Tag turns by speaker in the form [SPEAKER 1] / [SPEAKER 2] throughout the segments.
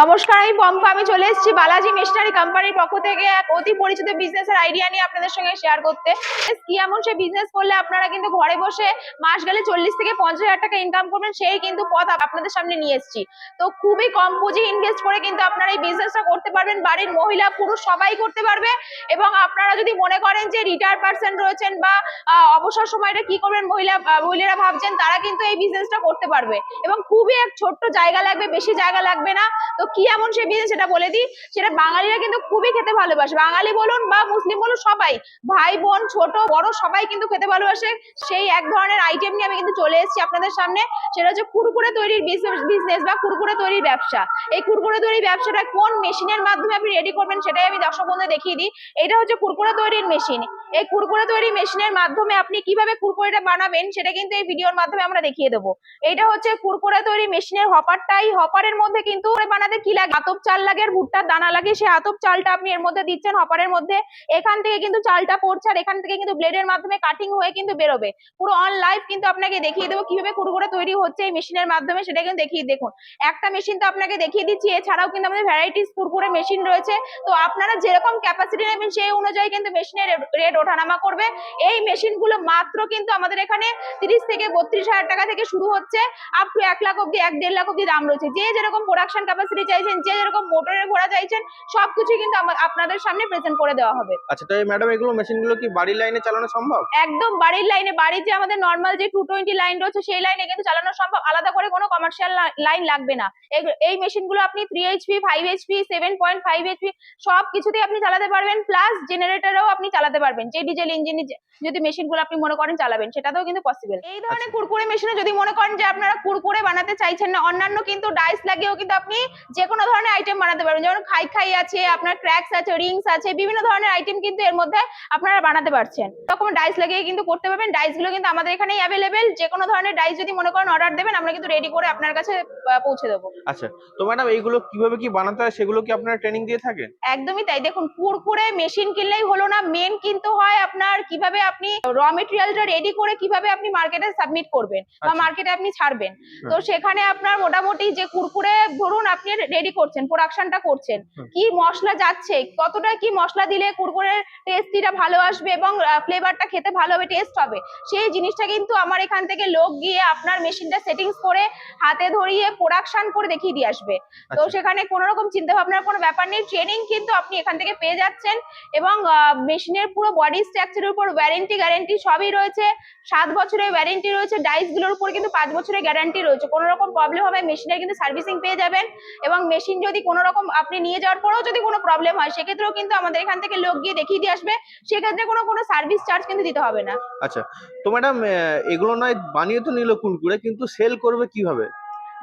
[SPEAKER 1] নমস্কার, আমি পম্পা আমি চলে এসেছি বালাজি মেশিনারি কোম্পানির পক্ষ থেকে এক অতি পরিচিত বিজনেস এর আইডিয়া নিয়ে আপনাদের সঙ্গে শেয়ার করতে। কি এমন সে বিজনেস করলে আপনারা কিন্তু ঘরে বসে মাস গেলে চল্লিশ থেকে পঞ্চাশ হাজার টাকা ইনকাম করবেন, সেই কিন্তু পথ আপনাদের সামনে নিয়ে এসেছি। তো খুবই কম পুঁজি ইনভেস্ট করে কিন্তু আপনারা এই বিজনেসটা করতে পারবেন। বাড়ির মহিলা, পুরুষ সবাই করতে পারবে এবং আপনারা যদি মনে করেন যে রিটায়ার পার্সন রয়েছেন বা অবসর সময়টা কি করবেন মহিলা মহিলারা ভাবছেন, তারা কিন্তু এই বিজনেসটা করতে পারবে। এবং খুবই এক ছোট্ট জায়গা লাগবে, বেশি জায়গা লাগবে না। তো কি এমন সে বিজনেস সেটা বলে দিই? সেটা বাঙালিরা কিন্তু খুবই খেতে ভালোবাসে। বাঙালি বলুন বা মুসলিম বলুন, সবাই। ভাই, বোন, ছোট, বড়, সবাই কিন্তু খেতে ভালোবাসে। সেই এক ধরনের আইটেম নিয়ে আমি কিন্তু চলে এসেছি আপনাদের সামনে। সেটা হচ্ছে কুরকুরে তৈরির বিজনেস বা কুরকুরে তৈরির ব্যবসা। এই কুরকুরে তৈরির ব্যবসাটা কোন মেশিনের মাধ্যমে আপনি রেডি করবেন সেটাই আমি দর্শক বন্ধু দেখিয়ে দিই। এটা হচ্ছে কুরকুরে তৈরির মেশিন এই কুরকুরে তৈরি মেশিনের মাধ্যমে আপনি কীভাবে কুরকুরেটা বানাবেন সেটা কিন্তু এই ভিডিওর মাধ্যমে আমরা দেখিয়ে দেবো। এটা হচ্ছে কুরকুরে তৈরি মেশিনের হপারটা এই হপারের মধ্যে কিন্তু বানাতে কি লাগে? আতপ চাল লাগে, আর ভুট্টার দানা লাগে, সেই আতপ চালটা আপনি এর মধ্যে দিচ্ছেন হপারের মধ্যে। এখান থেকে কিন্তু চালটা পড়ছে, আর এখান থেকে কিন্তু ব্লেডের মাধ্যমে কাটিং হয়ে কিন্তু বেরোবে। পুরো অন লাইভ কিন্তু আপনাকে দেখিয়ে দেবো কীভাবে কুরকুরে তৈরি হচ্ছে এই মেশিনের মাধ্যমে, সেটা কিন্তু দেখিয়ে দেখুন। একটা মেশিন তো আপনাকে দেখিয়ে দিচ্ছি, এছাড়াও কিন্তু আমাদের ভ্যারাইটিস কুরকুরে মেশিন রয়েছে। তো আপনারা যেরকম ক্যাপাসিটি নেবেন, সেই অনুযায়ী কিন্তু মেশিনের রেট ওঠানামা করবে। এই মেশিনগুলো মাত্র কিন্তু আমাদের এখানে তিরিশ থেকে বত্রিশ হাজার টাকা থেকে শুরু হচ্ছে। আপ টু এক লাখ অব্দি এক দেড় লাখ অব্দি দাম রয়েছে। যে যেরকম প্রোডাকশন ক্যাপাসিটি চাইছেন যে যেরকম মোটরের ঘোড়া চাইছেন সবকিছু কিন্তু আপনাদের সামনে প্রেজেন্ট করে দেওয়া হবে।
[SPEAKER 2] আচ্ছা তো এই ম্যাডাম এগুলো মেশিনগুলো কি বাড়ির লাইনে চালানো সম্ভব?
[SPEAKER 1] একদম বাড়ির লাইনে বাড়ির যে আমাদের নর্মাল যে টু টোয়েন্টি লাইন রয়েছে সেই লাইনে কিন্তু চালানো সম্ভব। আলাদা করে কোনো কমার্শিয়াল লাইন লাগবে না। এই মেশিনগুলো আপনি three HP five HP seven point five HP সব কিছুতেই আপনি চালাতে পারবেন। প্লাস জেনারেটরও আপনি চালাতে পারবেন। যে ডিজেল ইঞ্জিন যদি মেশিনগুলো আপনি মনে করেন চালাবেন সেটাতেও কিন্তু পসিবল এই ধরনের কুরকুরে মেশিনে যদি মনে করেন যে আপনারা কুরকুরে বানাতে চাইছেন না অন্যান্য কিন্তু ডাইস লাগিয়েও কিন্তু আপনি যে কোনো ধরনের আইটেম বানাতে পারবেন। যেমন খাই খাই আছে আপনার ক্র্যাকস আছে রিংস আছে বিভিন্ন ধরনের আইটেম কিন্তু এর মধ্যে আপনারা বানাতে পারছেন। তখন ডাইস লাগিয়ে কিন্তু করতে পারবেন। ডাইসগুলো কিন্তু আমাদের এখানেই অ্যাভেলেবেল যে কোনো ধরনের ডাইস যদি মনে করেন অর্ডার দেবেন আমরা কিন্তু রেডি করে আপনার কাছে পৌঁছে দেবো।
[SPEAKER 2] আচ্ছা তো ম্যাডাম এইগুলো কীভাবে কি বানাতে হয়? সেগুলো কি আপনারা ট্রেনিং দিয়ে থাকেন?
[SPEAKER 1] একদমই তাই। দেখুন কুরকুরে মেশিন কিনলেই হলো না। মেন কিন্তু হয় আপনার কীভাবে আপনি র মেটেরিয়ালটা রেডি করে কীভাবে আপনি মার্কেটে সাবমিট করবেন বা
[SPEAKER 2] আচ্ছা।
[SPEAKER 1] মার্কেটে আপনি ছাড়বেন তো সেখানে আপনার মোটামুটি যে কুরকুরে ধরুন আপনি রেডি করছেন প্রোডাকশনটা করছেন কি মশলা যাচ্ছে কতটা কি মশলা দিলে কুরকুরের টেস্টিটা ভালো আসবে এবং ফ্লেভারটা খেতে ভালো হবে টেস্ট হবে সেই জিনিসটা কিন্তু আমার এখান থেকে লোক গিয়ে আপনার মেশিনটা সেটিংস করে হাতে ধরিয়ে প্রোডাকশন করে দেখিয়ে দিয়ে আসবে তো
[SPEAKER 2] আচ্ছা।
[SPEAKER 1] সেখানে কোনো রকম চিন্তা ভাবনার কোনো ব্যাপার নেই ট্রেনিং কিন্তু আপনি এখান থেকে পেয়ে যাচ্ছেন এবং মেশিনের পুরো বডি স্ট্রাকচারের উপর ওয়ারেন্টি গ্যারেন্টি সবই রয়েছে। সাত বছরের ওয়ারেন্টি রয়েছে ডাইসগুলোর উপর কিন্তু পাঁচ বছরের গ্যারান্টি রয়েছে। কোনো রকম প্রবলেম হবে মেশিনের কিন্তু সার্ভিসিং পেয়ে যাবেন। এবং মেশিন যদি কোনো রকম আপনি নিয়ে যাওয়ার পরেও যদি কোনো প্রবলেম হয়, সেক্ষেত্রেও কিন্তু আমাদের এখান থেকে লোক গিয়ে দেখিয়ে দিয়ে আসবে। সেক্ষেত্রে কোনো কোনো সার্ভিস চার্জ কিন্তু দিতে হবে না।
[SPEAKER 2] আচ্ছা তো ম্যাডাম এগুলো নয়, বানিয়ে তো নিল কুরকুরে, কিন্তু সেল করবে কীভাবে?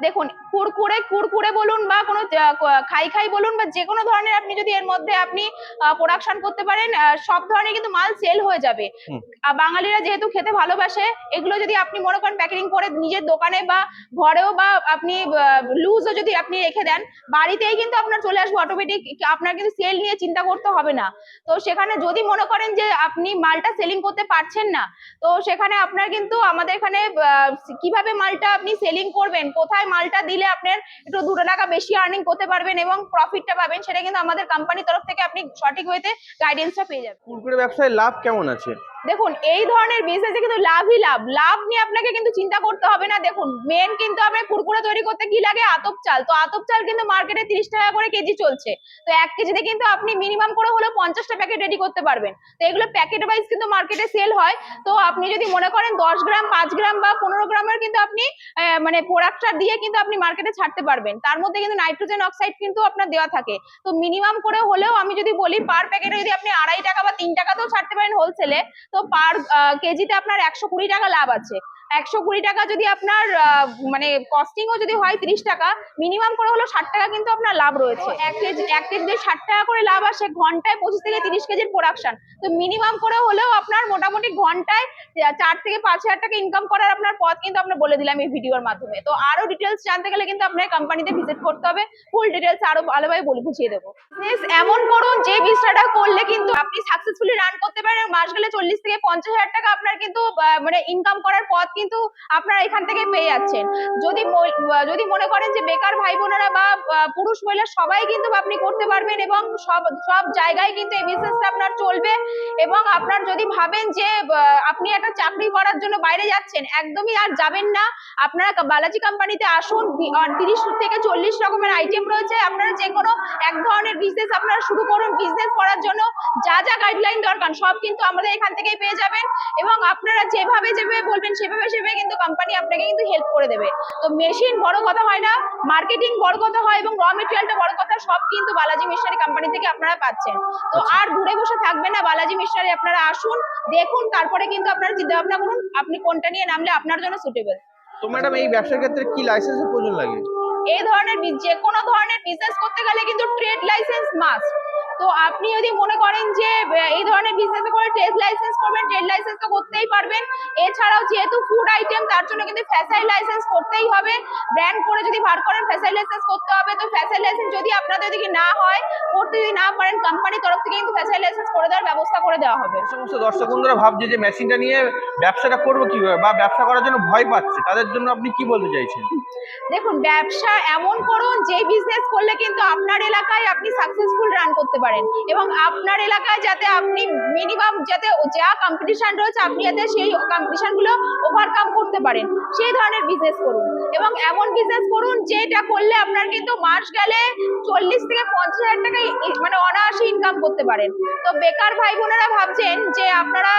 [SPEAKER 1] দেখুন কুরকুরে কুরকুরে বলুন বা কোনো খাই খাই বলুন বা যে কোনো ধরনের আপনি যদি এর মধ্যে আপনি প্রোডাকশন করতে পারেন সব ধরনের কিন্তু মাল সেল হয়ে যাবে। বাঙালিরা যেহেতু খেতে ভালোবাসে এগুলো যদি আপনি মনে করেন প্যাকেটিং করে নিজের দোকানে বা ঘরেও বা আপনি লুজও যদি আপনি রেখে দেন বাড়িতেই কিন্তু আপনার চলে আসবে অটোমেটিক আপনার কিন্তু সেল নিয়ে চিন্তা করতে হবে না। তো সেখানে যদি মনে করেন যে আপনি মালটা সেলিং করতে পারছেন না তো সেখানে আপনার কিন্তু আমাদের এখানে কীভাবে মালটা আপনি সেলিং করবেন কোথায় মালটা দিলে আপনার একটু দুটো টাকা বেশি আর্নিং করতে পারবেন এবং প্রফিটটা পাবেন, সেটা কিন্তু আমাদের কোম্পানির তরফ থেকে আপনি সঠিক ওয়েতে গাইডেন্সটা পেয়ে যাবেন।
[SPEAKER 2] ব্যবসায় লাভ কেমন আছে?
[SPEAKER 1] দেখুন, এই ধরনের বিজনেসে কিন্তু লাভই লাভ। লাভ নিয়ে আপনাকে কিন্তু চিন্তা করতে হবে না। দেখুন মেন কিন্তু আপনার কুরকুরে তৈরি করতে কি লাগে? আতপ চাল। তো আতপ চাল কিন্তু মার্কেটে তিরিশ টাকা করে কেজি চলছে। তো এক কেজিতে কিন্তু আপনি মিনিমাম করে হলেও পঞ্চাশটা প্যাকেট রেডি করতে পারবেন। তো এগুলো প্যাকেট ওয়াইজ কিন্তু মার্কেটে সেল হয়। তো আপনি যদি মনে করেন দশ গ্রাম, পাঁচ গ্রাম বা পনেরো গ্রামের কিন্তু আপনি মানে প্রোডাক্টটা দিয়ে কিন্তু আপনি মার্কেটে ছাড়তে পারবেন। তার মধ্যে কিন্তু নাইট্রোজেন অক্সাইড কিন্তু আপনার দেওয়া থাকে। তো মিনিমাম করে হলেও আমি যদি বলি পার প্যাকেটে যদি আপনি আড়াই টাকা বা তিন টাকাতেও ছাড়তে পারেন হোলসেলে তো পার কেজিতে আপনার একশো কুড়ি টাকা লাভ আছে। একশো কুড়ি টাকা যদি আপনার মানে কস্টিংও যদি হয় তিরিশ টাকা মিনিমাম করে হলো ষাট টাকা কিন্তু আপনার লাভ রয়েছে। এক কেজি এক কেজিতে ষাট টাকা করে লাভ আসে ঘন্টায় পঁচিশ থেকে তিরিশ কেজির প্রোডাকশন তো মিনিমাম করে হলেও আপনার মোটামুটি ঘন্টায় চার থেকে পাঁচ হাজার টাকা ইনকাম করার আপনার পথ কিন্তু আমরা বলে দিলাম এই ভিডিওর মাধ্যমে। তো আরও ডিটেলস জানতে গেলে কিন্তু আপনার কোম্পানিতে ভিজিট করতে হবে। ফুল ডিটেলস আরও ভালোভাবে বলে বুঝিয়ে দেবো। Business এমন করুন যে বিজনেসটা করলে কিন্তু আপনি সাকসেসফুলি রান করতে পারেন। মাস গেলে চল্লিশ থেকে পঞ্চাশ হাজার টাকা আপনার কিন্তু মানে ইনকাম করার পথ কিন্তু আপনারা এখান থেকে পেয়ে যাচ্ছেন। যদি যদি মনে করেন যে বেকার ভাই বোনেরা বা পুরুষ মহিলা সবাই কিন্তু আপনি করতে পারবেন এবং সব সব জায়গায় কিন্তু এই বিজনেসটা আপনার চলবে এবং আপনার যদি ভাবেন যে আপনি একটা চাকরি করার জন্য বাইরে যাচ্ছেন, একদমই আর যাবেন না। আপনারা বালাজি কোম্পানিতে আসুন তিরিশ থেকে চল্লিশ রকমের আইটেম রয়েছে। আপনারা যে কোনো এক ধরনের বিজনেস আপনারা শুরু করুন বিজনেস করার জন্য। যা যা গাইডলাইন দরকার, সব কিন্তু আমাদের এখান থেকেই পেয়ে যাবেন এবং আপনারা যেভাবে যেভাবে বলবেন সেভাবে সেভাবে কিন্তু কোম্পানি আপনাকে কিন্তু হেল্প করে দেবে। তো মেশিন বড় কথা হয় না মার্কেটিং বড় কথা হয় এবং র মেটেরিয়ালটা বড় কথা সব কিন্তু বালাজি মিশনারি কোম্পানি থেকে আপনারা পাচ্ছেন। তো
[SPEAKER 2] আচ্ছা।
[SPEAKER 1] আর দূরে বসে থাকবে না বালাজি মিশনারি আপনারা আসুন দেখুন তারপরে কিন্তু আপনারা চিন্তা ভাবনা করুন আপনি কোনটা নিয়ে নামলে আপনার জন্য সুটেবল
[SPEAKER 2] তো ম্যাডাম এই ব্যবসার ক্ষেত্রে কি লাইসেন্সের প্রয়োজন লাগে?
[SPEAKER 1] এই ধরনের যে কোনো ধরনের বিজনেস করতে গেলে কিন্তু ট্রেড লাইসেন্স মাস্ট তো আপনি যদি মনে করেন যে এই ধরনের বিজনেস করে ট্রেড লাইসেন্স করবেন ট্রেড লাইসেন্স তো করতেই পারবেন। এছাড়াও যেহেতু ফুড আইটেম তার জন্য কিন্তু ফ্যাসাই লাইসেন্স করতেই হবে। ব্র্যান্ড করে যদি বার করেন ফ্যাসাই লাইসেন্স করতে হবে। তো ফ্যাসাই লাইসেন্স যদি আপনাদের দিকে না হয় করতে যদি না পারেন কোম্পানির তরফ থেকে কিন্তু ফ্যাসাই লাইসেন্স করে দেওয়ার ব্যবস্থা করে দেওয়া হবে।
[SPEAKER 2] সমস্ত দর্শক বন্ধুরা ভাবছে যে মেশিনটা নিয়ে ব্যবসাটা করব কীভাবে বা ব্যবসা করার জন্য ভয় পাচ্ছে। তাদের জন্য আপনি কি বলতে চাইছেন?
[SPEAKER 1] দেখুন ব্যবসা এমন করুন যে বিজনেস করলে কিন্তু আপনার এলাকায় আপনি সাকসেসফুল রান করতে পারেন। এবং আপনার এলাকায় যাতে আপনি মিনিমাম যাতে যা কম্পিটিশন রয়েছে, আপনি যাতে সেই কম্পিটিশনগুলো ওভারকাম করতে পারেন। সেই ধরনের বিজনেস করুন। এবং এমন বিজনেস করুন, যেটা করলে আপনার কিন্তু মাস গেলে চল্লিশ থেকে পঞ্চাশ হাজার টাকা মানে অনায়াসে ইনকাম করতে পারেন। তো বেকার ভাই বোনেরা ভাবছেন যে আপনারা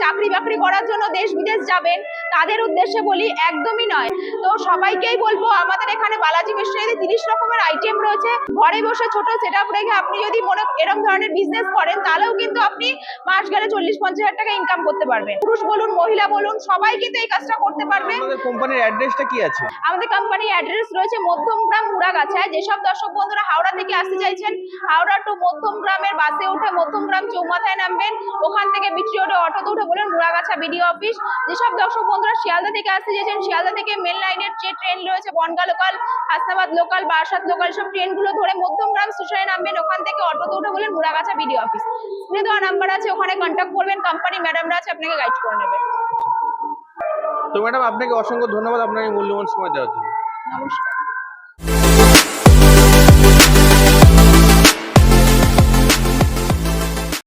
[SPEAKER 1] চাকরি বাকরি করার জন্য দেশ বিদেশ যাবেন, তাদের উদ্দেশ্যে বলি একদমই নয়। তো সবাইকেই বলব, আমাদের এখানে বালাজি মিষ্টাইতে তিরিশ রকমের আইটেম রয়েছে। ঘরে বসে ছোট সেট আপ রেখে আপনি যদি মনে এরকম ধরনের বিজনেস করেন তাহলেও কিন্তু আপনি মাস গেলে চল্লিশ পঞ্চাশ হাজার টাকা ইনকাম করতে পারবেন। পুরুষ বলুন মহিলা বলুন সবাই কিন্তু এই কাজটা করতে পারবে।
[SPEAKER 2] কোম্পানির অ্যাড্রেসটা কি আছে?
[SPEAKER 1] আমাদের কোম্পানির অ্যাড্রেস রয়েছে মধ্যমগ্রাম মুড়াগাছায় যেসব দর্শক বন্ধুরা হাওড়া থেকে আসতে চাইছেন হাওড়া টু মধ্যমগ্রামের বাসে উঠে মধ্যমগ্রাম চৌমাথায় নামবেন। ওখান থেকে বিটি রোডে অটোতে উঠে বলুন মুড়াগাছা বিডিও অফিস যেসব দর্শক বন্ধুরা শিয়ালদা থেকে আসতে চাইছেন শিয়ালদা থেকে মেন লাইনের যে ট্রেন রয়েছে Bangaon local Hasnabad local Barasat local সব ট্রেনগুলো ধরে মধ্যমগ্রাম স্টেশনে নামবেন। ওখান থেকে অটোতে উঠে বলেন মুড়াগাছা বিডিও অফিস স্ক্রিনে দেওয়া নাম্বার আছে ওখানে কন্ট্যাক্ট করবেন কোম্পানি ম্যাডামরা আছে আপনাকে গাইড করে নেবে।
[SPEAKER 2] তো ম্যাডাম আপনাকে অসংখ্য ধন্যবাদ আপনার মূল্যবান সময় দেওয়ার জন্য।
[SPEAKER 1] নমস্কার।